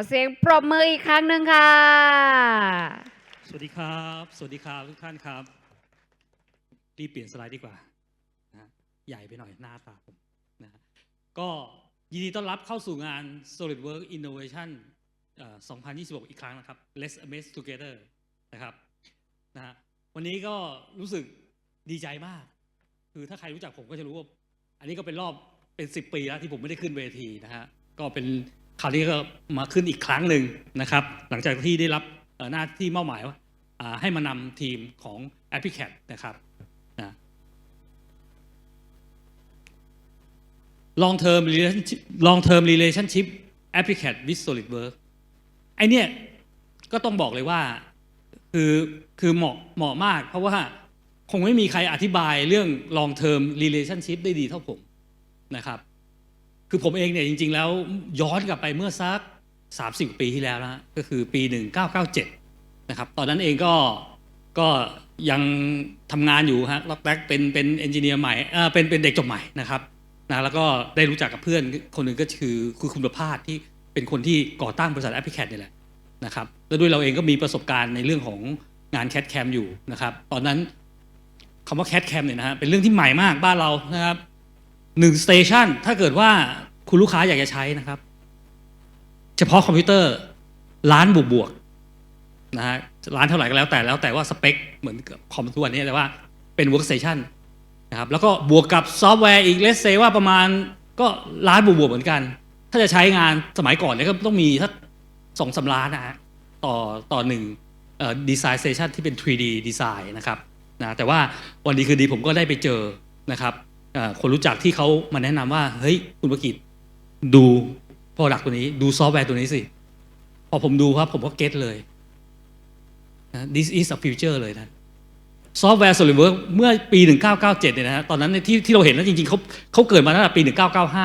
ขอเสียงปรบมืออีกครั้งหนึ่งค่ะ สวัสดีครับ สวัสดีครับทุกท่านครับ รีบเปลี่ยนสไลด์ดีกว่านะใหญ่ไปหน่อยหน้าตาผมนะก็ยินดีต้อนรับเข้าสู่งาน SolidWorks Innovation 2026 อีกครั้งนะครับ Let's Amaze Together นะครับนะวันนี้ก็รู้สึกดีใจมาก คือถ้าใครรู้จักผมก็จะรู้ว่า อันนี้ก็เป็นรอบเป็น 10 ปีแล้วที่ผมไม่ได้ขึ้นเวทีนะฮะ ก็เป็น คราวนี้ก็มาขึ้นอีกครั้งหนึ่งนะครับ หลังจากที่ได้รับหน้าที่มอบหมายว่าให้มานำทีมของ a p p l i c a t นะครับนะ long term relationship long term relationship a p p l i c a t with solid work ไอเนี่ยก็ต้องบอกเลยว่าคือคือเหมาะเหมาะมาก เพราะว่าคงไม่มีใครอธิบายเรื่อง long term relationship ได้ดีเท่าผมนะครับ คือผมเองเนี่ยจริง ๆ แล้วย้อนกลับไปเมื่อสัก 30 ปีที่แล้วนะก็คือปี 1997 นะครับ ตอนนั้นเองก็ก็ยังทำงานอยู่ฮะล็อกแรกเป็นเป็นเอนจิเนียร์ใหม่เออเป็นเป็นเด็กจบใหม่นะครับนะแล้วก็ได้รู้จักกับเพื่อนคนหนึ่งก็คือคือคุณประภาสที่เป็นคนที่ก่อตั้งบริษัทแอปพลิเคชันนี่แหละนะครับแล้วด้วยเราเองก็มีประสบการณ์ในเรื่องของงานแคดแคมอยู่นะครับ ตอนนั้นคำว่าแคดแคมเนี่ยนะฮะเป็นเรื่องที่ใหม่มากบ้านเรานะครับ หนึ่งสเตชันถ้าเกิดว่าคุณลูกค้าอยากจะใช้นะครับ เฉพาะคอมพิวเตอร์ล้านบวกบวกๆนะฮะล้านเท่าไหร่ก็แล้วแต่แล้วแต่ว่าสเปค เหมือนคอมทุกวันนี้แต่ว่าเป็นเวิร์กสเตชันนะครับแล้วก็บวกกับซอฟต์แวร์อีกเลสเซว่าประมาณก็ล้านบวกบวกๆเหมือนกัน ถ้าจะใช้งานสมัยก่อนเนี่ยก็ต้องมีถ้าสองสาล้านนะฮะต่อต่อหนึ่งดีไซน์สเตชันที่เป็น 3D ดีไซน์นะครับนะแต่ว่าวันดีคือดีผมก็ได้ไปเจอนะครับ คนรู้จักที่เขามาแนะนำว่า เฮ้ย คุณประกิตดูโปรดักตัวนี้ ดูซอฟต์แวร์ตัวนี้สิ พอผมดูครับ ผมก็เก็ตเลยนะ this is a future เลยนะซอฟต์แวร์ solid work เมื่อปี 1997 เนี่ยนะฮะตอนนั้นเนี่ยที่ที่เราเห็นแล้วจริงๆเขาเขาเกิดมาตั้งแต่ปี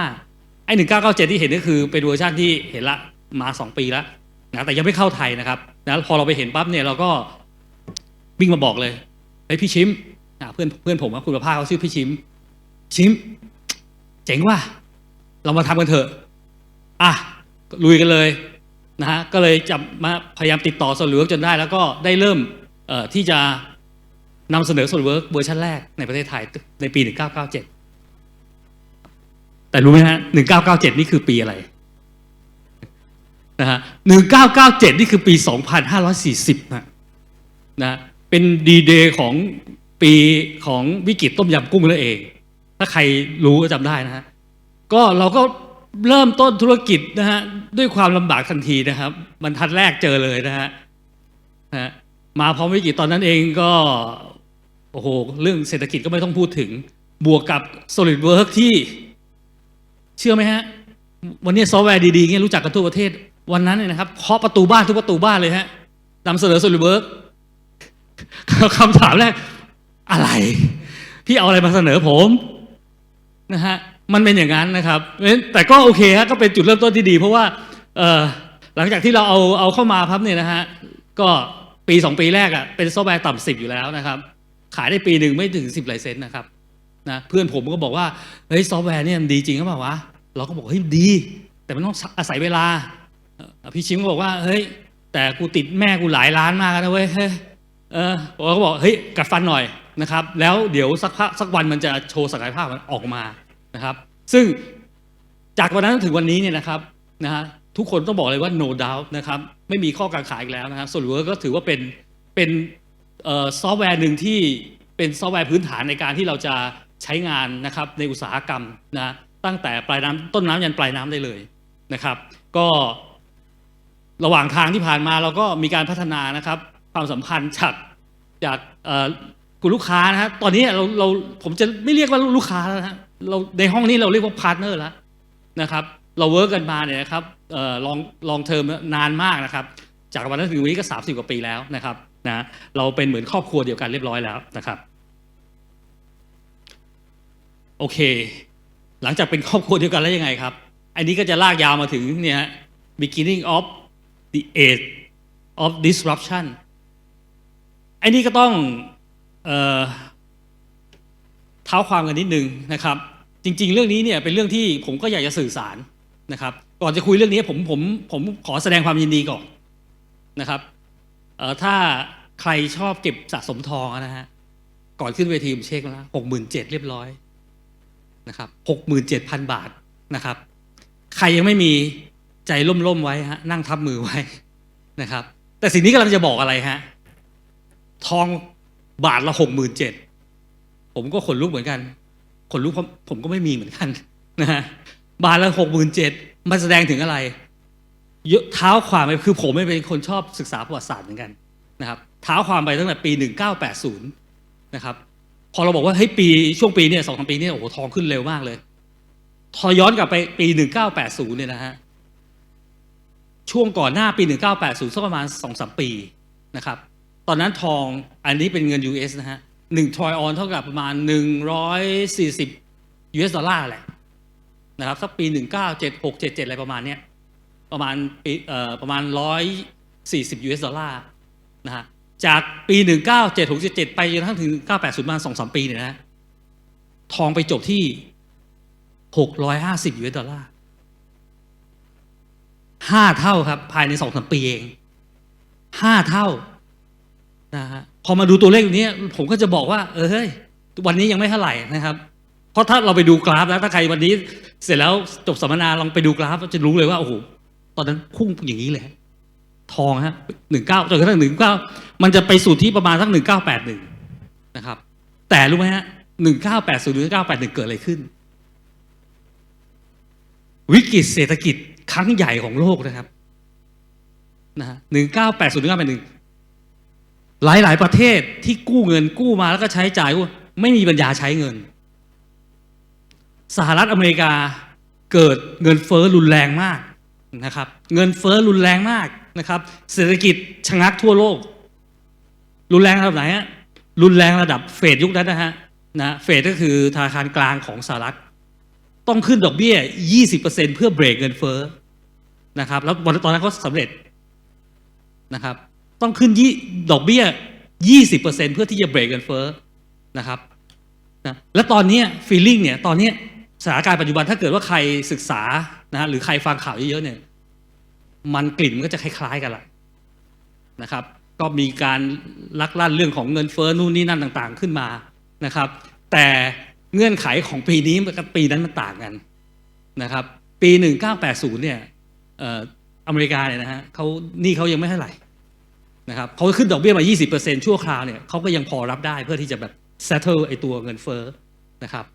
1995 ไอ้ 1997 ที่เห็นก็คือเป็นเวอร์ชันที่เห็นละมา 2 ปีแล้วนะแต่ยังไม่เข้าไทยนะครับนะพอเราไปเห็นปั๊บเนี่ยเราก็วิ่งมาบอกเลยเฮ้พี่ชิมเพื่อนเพื่อนผมคุณประภาเขาชื่อพี่ชิม ชิมเจ๋งว่ะเรามาทำกันเถอะ อะลุยกันเลยนะฮะก็เลยจะมาพยายามติดต่อ SolidWorks จนได้ แล้วก็ได้เริ่มที่จะนำเสนอ SolidWorks เวอร์ชันแรกในประเทศไทยในปี 1997 แต่รู้ไหมฮะ 1997 นี่คือปีอะไรนะฮะ 1997 นี่คือปี 2540 นะนะเป็นดีเดย์ของปีของวิกฤตต้มยำกุ้งนั่นเองาใครรู้ก็จำได้นะฮะก็เราก็เริ่มต้นธุรกิจนะฮะด้วยความลำบากทันทีนะครับบรรทัดแรกเจอเลยนะฮะฮะมาพร้อมวิกฤตตอนนั้นเองก็โอ้โหเรื่องเศรษฐกิจก็ไม่ต้องพูดถึง บวกกับ Solid Work ที่เชื่อไหมฮะ วันนี้ซอฟต์แวร์ดีๆเงี้ยรู้จักกันทั่วประเทศ วันนั้นเนี่ยนะครับเคาะประตูบ้านทุกประตูบ้านเลยฮะนำเสนอ Solid Work คำถามแรกอะไร พี่เอาอะไรมาเสนอผม นะฮะมันเป็นอย่างนั้นนะครับ แต่ก็โอเคฮะก็เป็นจุดเริ่มต้นที่ดี เพราะว่าหลังจากที่เราเอาเอาเข้ามาพับเนี่ยนะฮะก็ปีสองปีแรกอะ่ะเป็นซอฟต์แวร์ต่ำสิบอยู่แล้วนะครับ ขายได้ปีหนึ่งไม่ถึงสิบไลเซนนะครับนะเพื่อนผมก็บอกว่าเฮ้ยซอฟต์แวร์เนี่ยมันดีจริงหรือเปล่าวะเราก็บอกเฮ้ยดี แต่มันต้องอาศัยเวลาพี่ชิมก็บอกว่าเฮ้ยแต่กูติดแม่กูหลายล้านมากนะเว้ยเฮ้ยเออผมก็บอกเฮ้ยกัดฟันหน่อย นะครับ แล้วเดี๋ยวสักพักสักวันมันจะโชว์ศักยภาพมันออกมานะครับ ซึ่งจากวันนั้นถึงวันนี้เนี่ยนะครับนะฮะทุกคนต้องบอกเลยว่า no doubt นะครับไม่มีข้อกังขาอีกแล้วนะครับ SolidWorks ก็ถือว่าเป็นเป็นซอฟต์แวร์หนึ่งที่เป็นซอฟต์แวร์พื้นฐานในการที่เราจะใช้งานนะครับในอุตสาหกรรมนะตั้งแต่ปลายน้ำต้นน้ำยันปลายน้ำได้เลยนะครับ ก็ระหว่างทางที่ผ่านมาเราก็มีการพัฒนานะครับ ความสัมพันธ์จากจาก เอ่อคุณลูกค้านะฮะตอนนี้เราเราผมจะไม่เรียกว่าลูกค้าแล้วนะฮะเราในห้องนี้เราเรียกว่าพาร์ทเนอร์แล้วนะครับ เราเวิร์กกันมาเนี่ยนะครับออลองลองเทอมนานมากนะครับ จากวันนั้นถึงวันนี้ก็30กว่าปีแล้วนะครับนะเราเป็นเหมือนครอบครัวเดียวกันเรียบร้อยแล้วนะครับโอเค หลังจากเป็นครอบครัวเดียวกันแล้วยังไงครับ อันนี้ก็จะลากยาวมาถึงเนี่ย beginning of the age of disruption อันนี้ก็ต้อง เอ่อเท้าความกันนิดนึงนะครับ จริง ๆ เรื่องนี้เนี่ยเป็นเรื่องที่ผมก็อยากจะสื่อสารนะครับ ก่อนจะคุยเรื่องนี้ผมผมผมขอแสดงความยินดีก่อนนะครับเอ่อถ้าใครชอบเก็บสะสมทองนะฮะก่อนขึ้นเวทีผมเช็คแล้วหกหมื่นเจ็ดเรียบร้อยนะครับหกหมื่นเจ็ดพันบาทนะครับ ใครยังไม่มีใจล่มๆไว้ฮะนั่งทับมือไว้นะครับ แต่สิ่งนี้กำลังจะบอกอะไรฮะทอง บาทละหกหมื่นเจ็ดผมก็ขนลุกเหมือนกันขนลุกเพราะผมก็ไม่มีเหมือนกันนะฮะบาทละหกหมื่นเจ็ดมันแสดงถึงอะไรเยอะเท้าความไปคือผมไม่เป็นคนชอบศึกษาประวัติศาสตร์เหมือนกันนะครับเท้าความไปตั้งแต่ปีหนึ่งเก้าแปดศูนย์นะครับพอเราบอกว่าเฮ้ยปีช่วงปีเนี่ยสองสามปีเนี่ยโอ้โหทองขึ้นเร็วมากเลยพอย้อนกลับไปปีหนึ่งเก้าแปดศูนย์เนี่ยนะฮะช่วงก่อนหน้าปี 1980สักประมาณ2-3ปีนะครับ ตอนนั้นทองอันนี้เป็นเงิน US นะฮะหนึ่งทรอยออนเท่ากับประมาณ 140 US ดอลลาร์แหละนะครับสักปี 1976 77 อะไรประมาณเนี้ยประมาณปีเอ่อประมาณ 140 US ดอลลาร์นะฮะจากปี 1976 77 ไปจนกระทั่งถึง 980ประมาณ2-3 ปีเนี่ยนะทองไปจบที่ 650 US ดอลลาร์ห้าเท่าครับ ภายในสองสามปีเองห้าเท่า นะฮะพอมาดูตัวเลขนี้ผมก็จะบอกว่า เออเฮ้ยวันนี้ยังไม่เท่าไหร่นะครับ เพราะถ้าเราไปดูกราฟแล้วถ้าใครวันนี้ เสร็จแล้วจบสัมมนาลองไปดูกราฟจะรู้เลยว่าโอ้โหตอนนั้นพุ่งอย่างนี้เลยทองฮะหนึ่งเก้าจนกระทั่งหนึ่งเก้ามันจะไปสู่ที่ประมาณสักหนึ่งเก้าแปดหนึ่งนะครับ แต่รู้ไหมฮะหนึ่งเก้าแปดศูนย์หนึ่งเก้าแปดหนึ่งเกิดอะไรขึ้น วิกฤตเศรษฐกิจครั้งใหญ่ของโลกนะครับนะฮะหนึ่งเก้าแปดศูนย์หนึ่งเก้าแปดหนึ่ง หลายหลายประเทศที่กู้เงินกู้มาแล้วก็ใช้จ่ายไม่มีปัญญาใช้เงิน สหรัฐอเมริกาเกิดเงินเฟ้อรุนแรงมากนะครับ เงินเฟ้อรุนแรงมากนะครับ เศรษฐกิจชะงักทั่วโลก รุนแรงระดับไหนฮะรุนแรงระดับเฟดยุคนั้นนะฮะนะเฟดก็คือธนาคารกลางของสหรัฐต้องขึ้นดอกเบี้ย 20%เพื่อเบรกเงินเฟ้อนะครับ แล้วตอนนั้นเขาสำเร็จนะครับ ต้องขึ้นยี่ดอกเบี้ย 20%เพื่อที่จะเบรกเงินเฟ้อนะครับนะและตอนนี้ฟีลลิ่งเนี่ยตอนนี้สถานการณ์ปัจจุบันถ้าเกิดว่าใครศึกษานะฮะหรือใครฟังข่าวเยอะๆเนี่ยมันกลิ่นมันก็จะคล้ายๆกันละนะครับ ก็มีการลักลั่นเรื่องของเงินเฟ้อนู่นนี่นั่นต่างๆขึ้นมานะครับ แต่เงื่อนไขของปีนี้กับปีนั้นมันต่างกันนะครับ ปี 1980เนี่ยเอออเมริกาเนี่ยนะฮะเขานี่เขายังไม่เท่าไหร่ นะครับเขาขึ้นดอกเบี้ยมา 20%ชั่วคราวเนี่ยเขาก็ยังพอรับได้เพื่อที่จะแบบ settle ไอตัวเงินเฟ้อนะครับ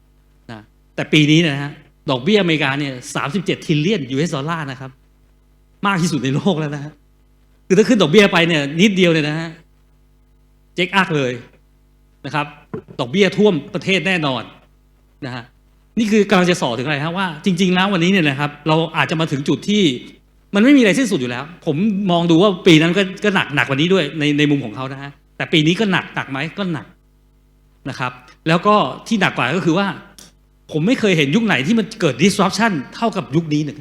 นะแต่ปีนี้นยนะฮะดอกเบี้ยอเมริกาเนี่ย37ทิลเลียน US ดอลลาร์นะครับ มากที่สุดในโลกแล้วนะฮะคือถ้าขึ้นดอกเบี้ยไปเนี่ยนิดเดียวเนี่ยนะฮะเจ๊กอักเลยนะครับ ดอกเบี้ยท่วมประเทศแน่นอนนะฮะนี่คือกำลังจะสอถึงอะไรฮะว่าจริง ๆ แล้ววันนี้เนี่ยนะครับ เราอาจจะมาถึงจุดที่ มันไม่มีอะไรสิ้นสุดอยู่แล้ว ผมมองดูว่าปีนั้นก็ก็หนักหนักกว่านี้ด้วยในในมุมของเขานะฮะแต่ปีนี้ก็หนักหนักไหมก็หนักนะครับ แล้วก็ที่หนักกว่าก็คือว่า ผมไม่เคยเห็นยุคไหนที่มันเกิด disruption เท่ากับยุคนี้หนึ่ง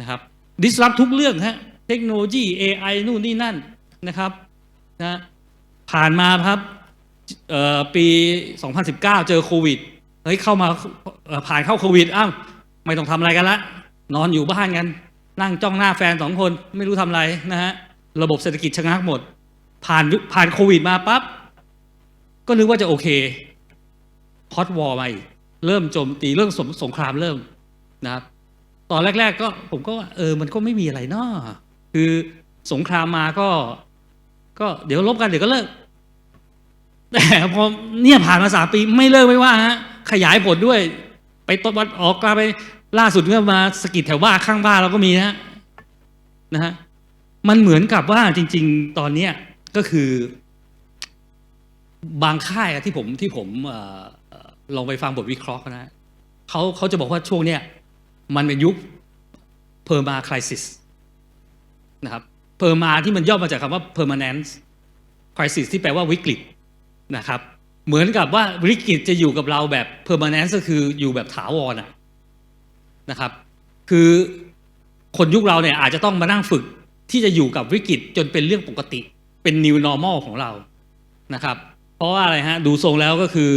นะครับ disrupt ทุกเรื่องฮะเทคโนโลยี AI นู่นนี่นั่นนะครับนะผ่านมาครับปี 2019 เจอโควิดเฮ้ยเข้ามาผ่านเข้าโควิดอ้าวไม่ต้องทำอะไรกันละ นอนอยู่บ้านกัน นั่งจ้องหน้าแฟนสองคนไม่รู้ทำอะไรนะฮะระบบเศรษฐกิจชะงักหมด ผ่านผ่านโควิดมาปั๊บก็นึกว่าจะโอเคฮอตวอร์มาอีกเริ่มโจมตีเรื่องสงสงครามเริ่มนะครับตอนแรก ๆ ก็ผมก็ว่าเออมันก็ไม่มีอะไรเนาะคือสงครามมาก็ ก็เดี๋ยวลบกันเดี๋ยวก็เลิก แต่พอเนี่ยผ่านมาสามปีไม่เลิกไม่ว่าฮะขยายผลด้วย ไปตบวัดออกกลาไป ล่าสุดก็มาสกิดแถวบ้านข้างบ้านเราก็มีนะฮะนะฮะมันเหมือนกับว่าจริง ๆ ตอนเนี้ยก็คือบางค่ายที่ผมที่ผมออลองไปฟังบทวิเคราะห์นะเขาเขาจะบอกว่าช่วงเนี้ยมันเป็นยุคเพอร์มาคริสิสนะครับเพอร์มาที่มันย่อมาจากคำว่า permanence crisis ที่แปลว่าวิกฤตนะครับ เหมือนกับว่าวิกฤตจะอยู่กับเราแบบ permanent ก็คืออยู่แบบถาวรอะ นะครับ คือคนยุคเราเนี่ยอาจจะต้องมานั่งฝึกที่จะอยู่กับวิกฤตจนเป็นเรื่องปกติ เป็น new normal ของเรานะครับ เพราะว่าอะไรฮะดูทรงแล้วก็คือ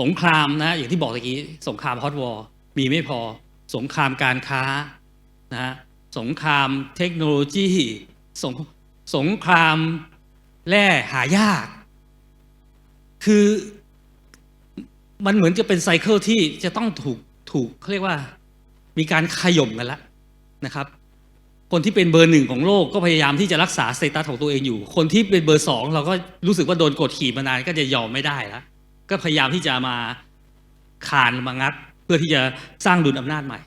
สงครามนะอย่างที่บอกตะกี้สงครามฮอตวอร์มีไม่พอ สงครามการค้านะฮะสงครามเทคโนโลยีสงสงครามแร่หายาก คือ มันเหมือนจะเป็นไซเคิลที่จะต้องถูกถูกเขาเรียกว่ามีการขย่มกันแล้วนะครับ คนที่เป็นเบอร์หนึ่งของโลกก็พยายามที่จะรักษาสเตตัสของตัวเองอยู่ คนที่เป็นเบอร์สองเราก็รู้สึกว่าโดนกดขี่มานานก็จะยอมไม่ได้แล้วก็พยายามที่จะมาคานมางัด เพื่อที่จะสร้างดุลอำนาจใหม่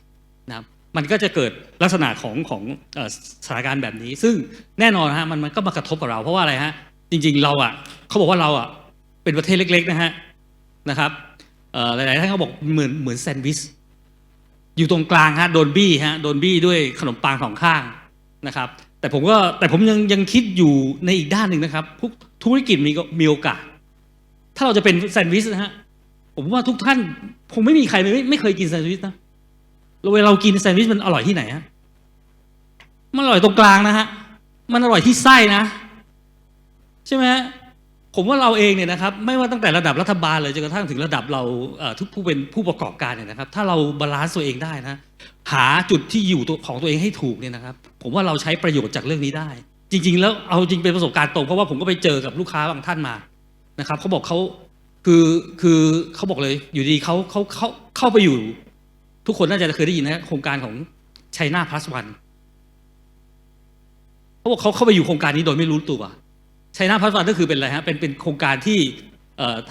นะครับมันก็จะเกิดลักษณะของของสถานการณ์แบบนี้ ซึ่งแน่นอนฮะมันมันก็มากระทบกับเราเพราะว่าอะไรฮะจริง ๆ เราอะเขาบอกว่าเราอะเป็นประเทศเล็ก ๆ นะฮะนะครับ หลายๆท่านเขาบอกเหมือนเหมือนแซนด์วิชอยู่ตรงกลางฮะโดนบี้ฮะโดนบี้ด้วยขนมปังสองข้างนะครับ แต่ผมก็แต่ผมยังยังคิดอยู่ในอีกด้านหนึ่งนะครับพวกธุรกิจมีก็มีโอกาส ถ้าเราจะเป็นแซนด์วิชนะฮะผมว่าทุกท่านคงไม่มีใครไม่ไม่เคยกินแซนด์วิชนะแล้วเวลาเรากินแซนด์วิชมันอร่อยที่ไหนฮะมันอร่อยตรงกลางนะฮะมันอร่อยที่ไส้นะ ใช่ไหมฮะ ผมว่าเราเองเนี่ยนะครับไม่ว่าตั้งแต่ระดับรัฐบาลเลยจนกระทั่งถึงระดับเราทุกผู้เป็นผู้ประกอบการเนี่ยนะครับ ถ้าเราบาลานซ์ตัวเองได้นะหาจุดที่อยู่ตัวของตัวเองให้ถูกเนี่ยนะครับ ผมว่าเราใช้ประโยชน์จากเรื่องนี้ได้ จริง ๆ แล้วเอาจริงเป็นประสบการณ์ตรงเพราะว่าผมก็ไปเจอกับลูกค้าบางท่านมานะครับเขาบอกเขาคือคือเขาบอกเลยอยู่ดีเขาเขาเขาเข้าไปอยู่ ทุกคนน่าจะเคยได้ยินนะโครงการของไชน่าพลัสวันเขาบอกเขาเข้าไปอยู่โครงการนี้โดยไม่รู้ตัว ไชน่าพลัสวันก็คือเป็นอะไรฮะเป็นเป็นโครงการที่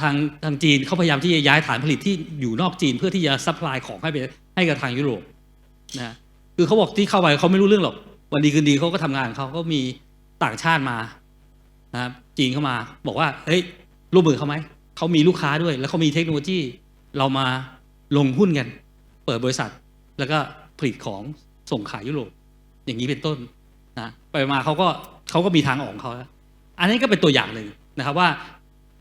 ทางทางจีนเขาพยายามที่จะย้ายฐานผลิตที่อยู่นอกจีนเพื่อที่จะซัพพลายของให้ไปให้กับทางยุโรปนะคือเขาบอกที่เข้าไปเขาไม่รู้เรื่องหรอก วันดีคืนดีเขาก็ทำงานเขาก็มีต่างชาติมานะครับจีนเข้ามาบอกว่าเฮ้ยร่วมมือเขาไหมเขามีลูกค้าด้วย แล้วเขามีเทคโนโลยีเรามาลงหุ้นกัน เปิดบริษัท แล้วก็ผลิตของส่งขายยุโรปอย่างนี้เป็นต้นนะไปมาเขาก็เขาก็มีทางออกของเขาแล้ว อันนี้ก็เป็นตัวอย่างหนึ่งนะครับว่า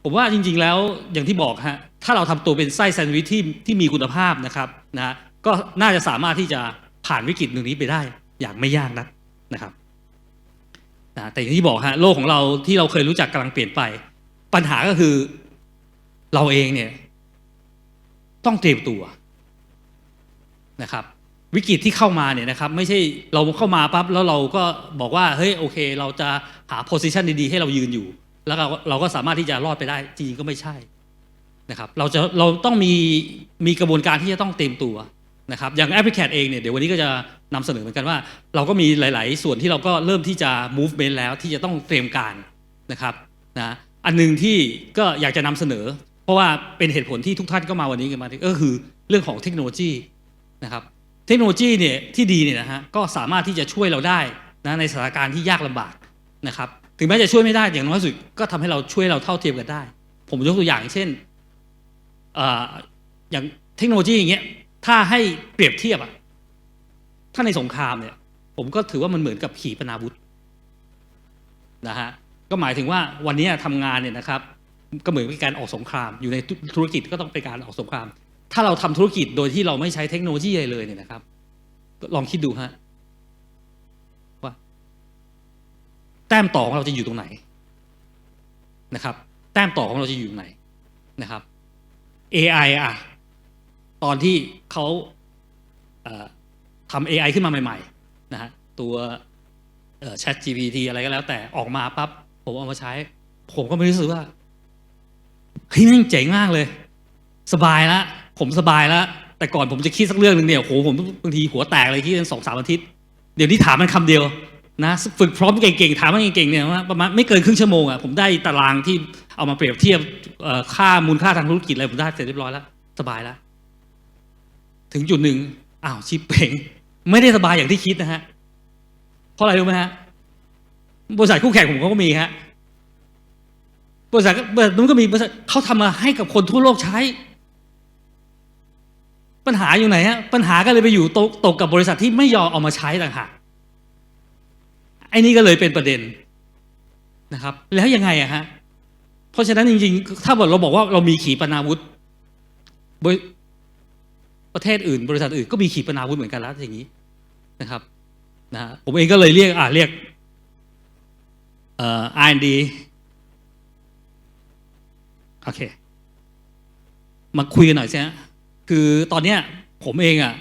ผมว่าจริงๆแล้วอย่างที่บอกฮะถ้าเราทำตัวเป็นไส้แซนด์วิชที่ที่มีคุณภาพนะครับนะก็น่าจะสามารถที่จะผ่านวิกฤตหนึ่งนี้ไปได้อย่างไม่ยากนักนะครับนะแต่อย่างที่บอกฮะโลกของเราที่เราเคยรู้จักกำลังเปลี่ยนไป ปัญหาก็คือเราเองเนี่ยต้องเตรียมตัวนะครับ วิกฤตที่เข้ามาเนี่ยนะครับ ไม่ใช่เราเข้ามาปั๊บแล้วเราก็บอกว่าเฮ้ยโอเค เราจะ หาโพสิชันดีๆ ให้เรายืนอยู่ แล้วเราเราก็สามารถที่จะรอดไปได้ จริงๆก็ไม่ใช่นะครับเราจะเราต้องมีมีกระบวนการที่จะต้องเตรียมตัวนะครับอย่างแอปพลิเคชันเองเนี่ยเดี๋ยววันนี้ก็จะนำเสนอเหมือนกันว่า เราก็มีหลาย ๆ ส่วนที่เราก็เริ่มที่จะ movement แล้วที่จะต้องเตรียมการนะครับนะอันหนึ่งที่ก็อยากจะนำเสนอ เพราะว่าเป็นเหตุผลที่ทุกท่านก็มาวันนี้กันมาก็คือเรื่องของเทคโนโลยีนะครับเทคโนโลยีเนี่ยที่ดีเนี่ยนะฮะก็สามารถที่จะช่วยเราได้นะในสถานการณ์ที่ยากลำบาก นะครับถึงแม้จะช่วยไม่ได้อย่างน้อยสุดก็ทำให้เราช่วยเราเท่าเทียมกันได้ ผมยกตัวอย่างเช่นอย่างเทคโนโลยีอย่างเงี้ยถ้าให้เปรียบเทียบอะถ้าในสงครามเนี่ย ผมก็ถือว่ามันเหมือนกับขีปนาวุธนะฮะก็หมายถึงว่าวันนี้ทำงานเนี่ยนะครับ ก็เหมือนเป็นการออกสงคราม อยู่ในธุรกิจก็ต้องเป็นการออกสงคราม ถ้าเราทำธุรกิจโดยที่เราไม่ใช้เทคโนโลยีอะไรเลยเนี่ยนะครับ ลองคิดดูฮะว่า แต้มต่อของเราจะอยู่ตรงไหนนะครับ แต้มต่อของเราจะอยู่ตรงไหนนะครับ AI อะตอนที่เขาทำ AI ขึ้นมาใหม่ๆนะฮะตัว Chat GPT อะไรก็แล้วแต่ออกมาปั๊บผมเอามาใช้ ผมก็ไม่รู้สึกว่าเฮ้ยม่งเจ๋งมากเลย สบายล้วผมสบายล้วแต่ก่อนผมจะคิดสักเรื่องหนึ่งเนี่ยโหผมบางทีหัวแตกเลยคิดกันสองสามอาทิตย์ เดี๋ยวนี้ถามมันคำเดียว นะฝึกพร้อมเก่งๆถามมันเก่งๆเนี่ยว่าประมาณไม่เกินครึ่งชั่วโมงอะผมได้ตารางที่เอามาเปรียบเทียบค่ามูลค่าทางธุรกิจอะไรผมได้เสร็จเรียบร้อยแล้ว สบายแล้ว ถึงจุดหนึ่งอ้าวชิปเป่งไม่ได้สบายอย่างที่คิดนะฮะเพราะอะไรรู้ไหมฮะบริษัทคู่แข่งผมก็มีฮะบริษัทบริษัทนู้นก็มีบริษัทเขาทำมาให้กับคนทั่วโลกใช้ ปัญหาอยู่ไหนฮะปัญหาก็เลยไปอยู่ตกตกกับบริษัทที่ไม่ยอมเอามาใช้ต่างหาก ไอ้นี่ก็เลยเป็นประเด็นนะครับ แล้วยังไงอะฮะเพราะฉะนั้นจริงๆ ถ้าเราบอกว่าเรามีขีปนาวุธบริประเทศอื่น บริษัทอื่นก็มีขีปนาวุธเหมือนกันแล้วอย่างนี้นะครับนะผมเองก็เลยเรียกอ่าเรียกเอ่อ R&D โอเค มาคุยกันหน่อยสิฮะคือตอนเนี้ยผมเองอะ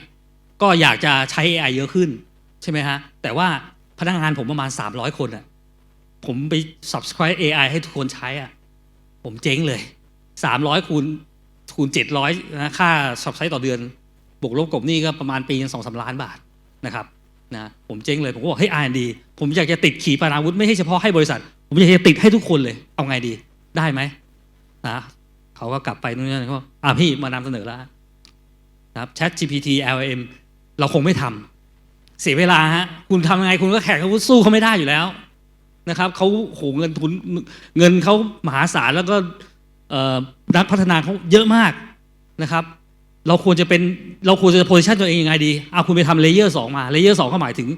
ก็อยากจะใช้ AI เยอะขึ้น ใช่ไหมฮะ แต่ว่า พนักงานผมประมาณ 300 คนอะผมไป subscribe AI ให้ทุกคนใช้อะผมเจ๊งเลย 300คูณคูณ700นะค่า subscribe ต่อเดือน บวกลบกบหนี่ก็ประมาณปีสองสามล้านบาทนะครับนะผมเจ๊งเลย ผมก็บอกเฮ้ย R&D ผมอยากจะติดขีปนาวุธไม่ใช่เฉพาะให้บริษัท ผมอยากจะติดให้ทุกคนเลย เอาไงดีได้ไหมนะเขาก็กลับไปนู่นนี่เขาอกอะพี่มานำเสนอแล้วนะครับ Chat GPT LM เราคงไม่ทำ เสียเวลาฮะคุณทำยังไงคุณก็แข่งเขาสู้เขาไม่ได้อยู่แล้วนะครับเขาโหเงินทุนเงินเขามหาศาลแล้วก็นักพัฒนาเขาเยอะมากนะครับ เราควรจะเป็นเราควรจะโพซิชันตัวเองยังไงดีเอาคุณไปทำเลเยอร์สองมาเลเยอร์สองก็หมายถึง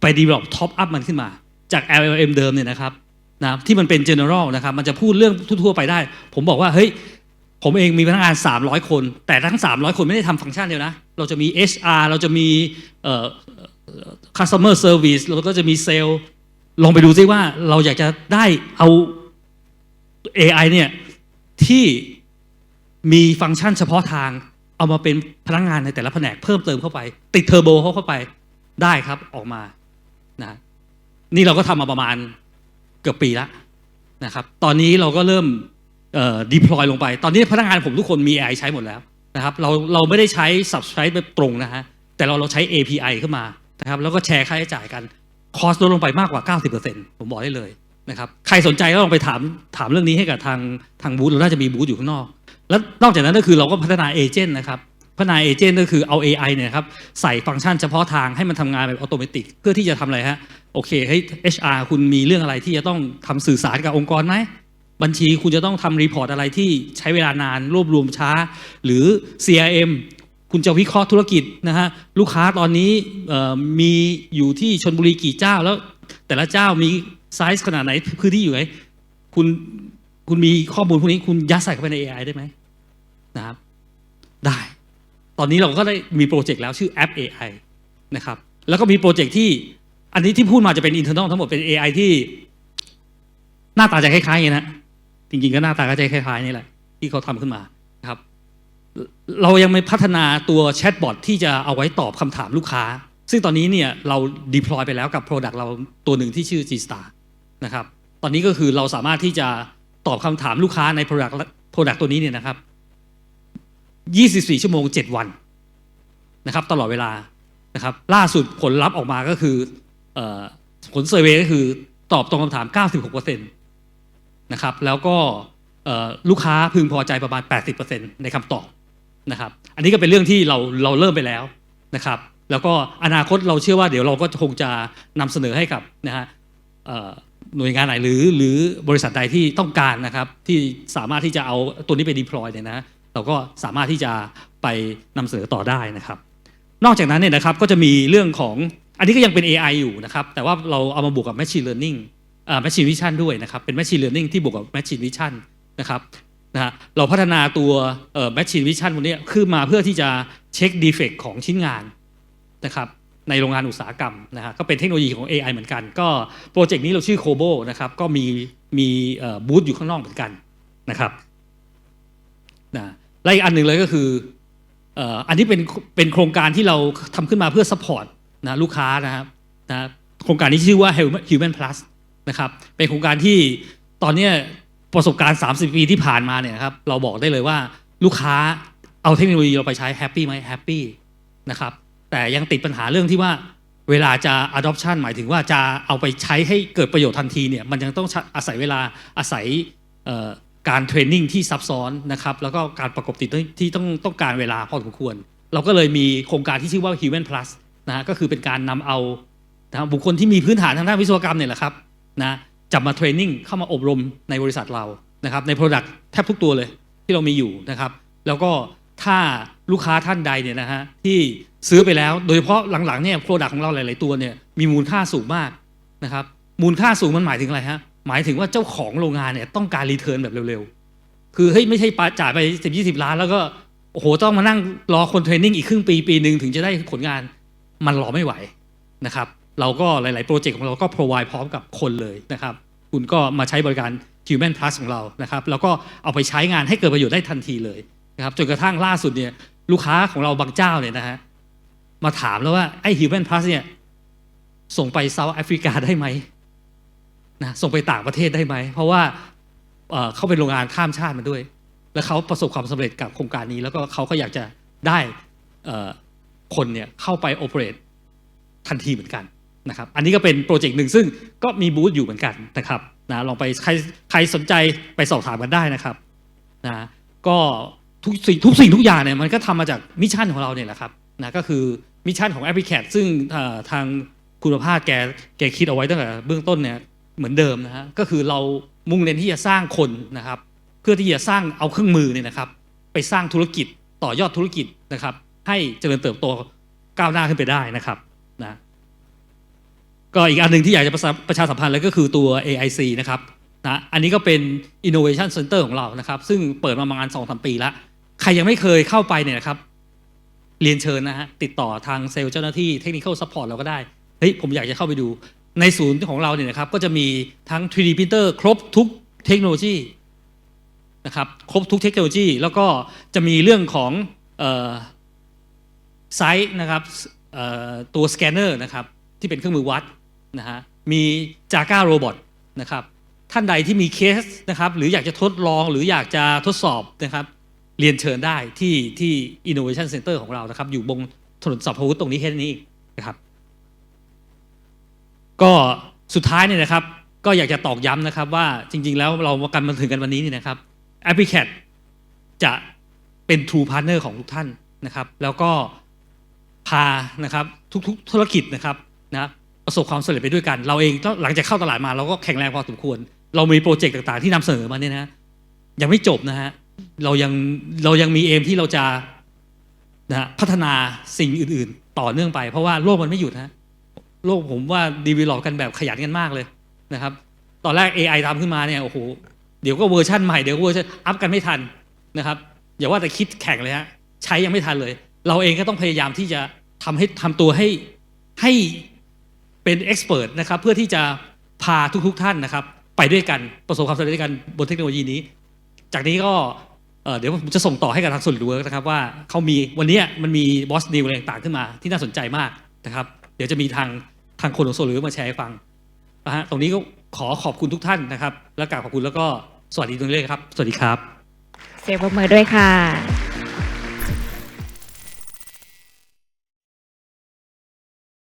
ไป develop top up มันขึ้นมา จาก LLM เดิมเนี่ยนะครับนะที่มันเป็น general นะครับ มันจะพูดเรื่องทั่ว ๆ ไปได้ ผมบอกว่าเฮ้ยผมเองมีพนักงาน 300 คน แต่ทั้ง 300 คนไม่ได้ทำฟังก์ชันเดียวนะ เราจะมี HR เราจะมี customer service เราก็จะมีเซลล์ลองไปดูซิว่าเราอยากจะได้เอา AI เนี่ยที่มีฟังก์ชันเฉพาะทางเอามาเป็นพนักงานในแต่ละแผนกเพิ่มเติมเข้าไป ติดเทอร์โบเขาเข้าไปได้ครับออกมานะนี่เราก็ทำมาประมาณเกือบปีละนะครับ ตอนนี้เราก็เริ่มเอ่อ deploy ลงไป ตอนนี้พนักงานผมทุกคนมี AI ใช้หมดแล้วนะครับ เราเราไม่ได้ใช้ subscribe แบบตรงนะฮะ แต่เราเราใช้ API ขึ้นมา นะครับแล้วก็แชร์ค่าใช้จ่ายกันคอสลดลงไปมากกว่า 90%ผมบอกได้เลยนะครับใครสนใจก็ลองไปถามถามเรื่องนี้ให้กับทางทางบูธเราน่าจะมีบูธอยู่ข้างนอก แล้วนอกจากนั้นก็คือเราก็พัฒนาเอเจนต์นะครับพัฒนาเอเจนต์ก็คือเอา AI เนี่ยครับใส่ฟังก์ชันเฉพาะทางให้มันทำงานแบบอัตโนมัติเพื่อที่จะทำอะไรฮะโอเคเฮ้ HR คุณมีเรื่องอะไรที่จะต้องทำสื่อสารกับองค์กรไหมบัญชีคุณจะต้องทำรีพอร์ตอะไรที่ใช้เวลานานรวบรวมช้า หรือ CRM คุณจะวิเคราะห์ธุรกิจนะฮะลูกค้าตอนนี้มีอยู่ที่ชนบุรีกี่เจ้า แล้วแต่ละเจ้ามีไซส์ขนาดไหนพื้นที่อยู่ไหนคุณคุณมีข้อมูลพวกนี้คุณยัดใส่เข้าไปใน AI ได้ไหมนะครับ ได้ ตอนนี้เราก็ได้มีโปรเจกต์แล้วชื่อแอป AI นะครับ แล้วก็มีโปรเจกต์ที่อันนี้ที่พูดมาจะเป็น internal ทั้งหมดเป็น AI ที่ หน้าตาจะคล้ายๆอย่างนี้นะจริงๆก็หน้าตาก็จะคล้ายๆนี่แหละ ที่เขาทำขึ้นมา เรายังไม่พัฒนาตัวแชทบอทที่จะเอาไว้ตอบคำถามลูกค้า ซึ่งตอนนี้เนี่ยเรา deploy ไปแล้วกับ Product เราตัวหนึ่งที่ชื่อ G-Star นะครับ ตอนนี้ก็คือเราสามารถที่จะตอบคำถามลูกค้าใน Product Product ตัวนี้เนี่ยนะครับ 24 ชั่วโมง 7 วันนะครับ ตลอดเวลานะครับ ล่าสุดผลลัพธ์ออกมาก็คืออผลเซอร์เวยก็คือตอบตรงคำถาม 96%นะครับ แล้วก็ลูกค้าพึงพอใจประมาณ 80%ในคำตอบ นะครับ อันนี้ก็เป็นเรื่องที่เราเราเริ่มไปแล้วนะครับ แล้วก็อนาคตเราเชื่อว่าเดี๋ยวเราก็คงจะนำเสนอให้กับนะฮะหน่วยงานไหนหรือหรือบริษัทใดที่ต้องการนะครับ ที่สามารถที่จะเอาตัวนี้ไป deploy เนี่ยนะเราก็สามารถที่จะไปนำเสนอต่อได้นะครับ นอกจากนั้นเนี่ยนะครับก็จะมีเรื่องของอันนี้ก็ยังเป็น AI อยู่นะครับ แต่ว่าเราเอามาบวกกับ Machine Learning อ่า Machine Vision ด้วยนะครับ เป็น Machine Learning ที่บวกกับ Machine Vision นะครับ นะฮะเราพัฒนาตัวเอ่อ Machine Vision พวกนี้ขึ้นมาเพื่อที่จะเช็ค defect ของชิ้นงานนะครับในโรงงานอุตสาหกรรมนะฮะก็เป็นเทคโนโลยีของ AI เหมือนกัน ก็โปรเจกต์นี้เราชื่อ Kobo นะครับก็มีมีบูธอยู่ข้างนอกเหมือนกันนะครับนะและอีกอันหนึ่งเลยก็คืออันนี้เป็นเป็นโครงการที่เราทำขึ้นมาเพื่อ support นะลูกค้านะครับนะโครงการนี้ชื่อว่า Human- Plus นะครับเป็นโครงการที่ตอนนี้ ประสบการณ์ 30 ปีที่ผ่านมาเนี่ยครับเราบอกได้เลยว่าลูกค้าเอาเทคโนโลยีเราไปใช้แฮปปี้ไหมแฮปปี้นะครับแต่ยังติดปัญหาเรื่องที่ว่าเวลาจะ adoption หมายถึงว่าจะเอาไปใช้ให้เกิดประโยชน์ทันทีเนี่ยมันยังต้องอาศัยเวลาอาศัยการเทรนนิ่งที่ซับซ้อนนะครับแล้วก็การประกบติดที่ต้องต้องการเวลาพอสมควร เราก็เลยมีโครงการที่ชื่อว่า Human Plus นะฮะก็คือเป็นการนำเอาบุคคลที่มีพื้นฐานทางด้านวิศวกรรมเนี่ยแหละครับนะ จับมาเทรนนิ่งเข้ามาอบรมในบริษัทเรานะครับใน Product แทบทุกตัวเลยที่เรามีอยู่นะครับแล้วก็ถ้าลูกค้าท่านใดเนี่ยนะฮะที่ซื้อไปแล้วโดยเฉพาะหลังๆเนี่ย Product ของเราหลาย ๆตัวเนี่ยมีมูลค่าสูงมากนะครับมูลค่าสูงมันหมายถึงอะไรฮะหมายถึงว่าเจ้าของโรงงานเนี่ยต้องการรีเทิร์นแบบเร็วๆ คือเฮ้ยไม่ใช่ปาจ่ายไปสิบยี่สิบล้าน แล้วก็โอ้โหต้องมานั่งรอคนเทรนนิ่งอีกครึ่งปีปีหนึ่งถึงจะได้ผลงานมันรอไม่ไหวนะครับ เราก็หลาย ๆ โปรเจกต์ของเราก็ provide พร้อมกับคนเลยนะครับ คุณก็มาใช้บริการ Human Plus ของเรานะครับแล้วก็เอาไปใช้งานให้เกิดประโยชน์ได้ทันทีเลยนะครับจนกระทั่งล่าสุดเนี่ยลูกค้าของเราบางเจ้าเนี่ยนะฮะมาถามแล้วว่าไอ้ Human Plus เนี่ยส่งไปเซาท์แอฟริกาได้ไหมนะส่งไปต่างประเทศได้ไหม เพราะว่าเขาเป็นโรงงานข้ามชาติมาด้วย แล้วเขาประสบความสำเร็จกับโครงการนี้ แล้วก็เขาก็อยากจะได้คนเนี่ยเข้าไปโอเปเรตทันทีเหมือนกัน นะครับอันนี้ก็เป็นโปรเจกต์หนึ่งซึ่งก็มีบูธอยู่เหมือนกันนะครับนะลองไปใครใครสนใจไปสอบถามกันได้นะครับนะก็ทุกสิ่งทุกสิ่งทุกอย่างเนี่ยมันก็ทำมาจากมิชชั่นของเราเนี่ยแหละครับนะก็คือมิชชั่นของแอปพลิเคชันซึ่งทางคุณภาพแกแกคิดเอาไว้ตั้งแต่เบื้องต้นเนี่ยเหมือนเดิมนะฮะก็คือเรามุ่งเน้นที่จะสร้างคนนะครับ เพื่อที่จะสร้างเอาเครื่องมือเนี่ยนะครับ ไปสร้างธุรกิจต่อยอดธุรกิจนะครับ ให้เจริญเติบโตก้าวหน้าขึ้นไปได้นะครับ ก็อีกอันหนึ่งที่อยากจะประชาสัมพันธ์เลยก็คือตัว AIC นะครับนะอันนี้ก็เป็น Innovation Center ของเรานะครับ ซึ่งเปิดมาประมาณ2อสปีแล้ว ใครยังไม่เคยเข้าไปเนี่ยนะครับ เรียนเชิญนะฮะติดต่อทางเซลล์เจ้าหน้าที่เทคนิค l Support เราก็ได้ เฮ้ย ผมอยากจะเข้าไปดู ในศูนย์ของเราเนี่ยนะครับ ก็จะมีทั้ง 3D printer ครบทุกเทคโนโลยีนะครับ ครบทุกเทคโนโลยี แล้วก็จะมีเรื่องของเออไซต์นะครับเออตัวสแกนเนอร์นะครับที่เป็นเครื่องมือวัด นะฮะมีจาก้าโรบอทนะครับท่านใดที่มีเคสนะครับหรืออยากจะทดลองหรืออยากจะทดสอบนะครับเรียนเชิญได้ที่ที่ Innovation Center ของเรานะครับ อยู่บนถนนสัพพวุฒิตรงนี้แค่นี้นะครับ ก็สุดท้ายเนี่ยนะครับ ก็อยากจะตอกย้ำนะครับ ว่าจริง ๆ แล้วเรามากันมาถึงกันวันนี้เนี่ยนะครับ a p p l i c a t จะเป็น True Partner ของทุกท่านนะครับ แล้วก็พานะครับทุก ๆ ธุรกิจนะครับนะ ประสบความสำเร็จไปด้วยกัน เราเองหลังจากเข้าตลาดมาเราก็แข็งแรงพอสมควร เรามีโปรเจกต์ต่างๆ ที่นำเสนอมาเนี่ยนะยังไม่จบนะฮะเรายังเรายังมีเอมที่เราจะนะฮะพัฒนาสิ่งอื่น ๆ ต่อเนื่องไป เพราะว่าโลกมันไม่หยุดนะโลกผมว่าดีวีลอกันแบบขยันกันมากเลยนะครับ ตอนแรก AI ทำขึ้นมาเนี่ยโอ้โหเดี๋ยวก็เวอร์ชันใหม่เดี๋ยวก็เวอร์ชันอัพกันไม่ทันนะครับอย่าว่าแต่คิดแข่งเลยฮะใช้ยังไม่ทันเลย เราเองก็ต้องพยายามที่จะทำให้ทำตัวให้ให้ เป็นเอ็กซ์เพรสนะครับเพื่อที่จะพาทุกๆท่านนะครับ ไปด้วยกันประสบความสำเร็จด้วยกันบนเทคโนโลยีนี้ จากนี้ก็เดี๋ยวผมจะส่งต่อให้กับทางส่วนเวิร์กนะครับว่าเขามีวันนี้มันมีบอสดีลอะไรต่างขึ้นมาที่น่าสนใจมากนะครับ เดี๋ยวจะมีทางทางคนของโซลูมาแชร์ให้ฟังนะฮะตรงนี้ก็ขอขอบคุณทุกท่านนะครับ และกราบขอบคุณแล้วก็สวัสดีตรงนี้เลยครับ สวัสดีครับ เสียงปรบมือด้วยค่ะ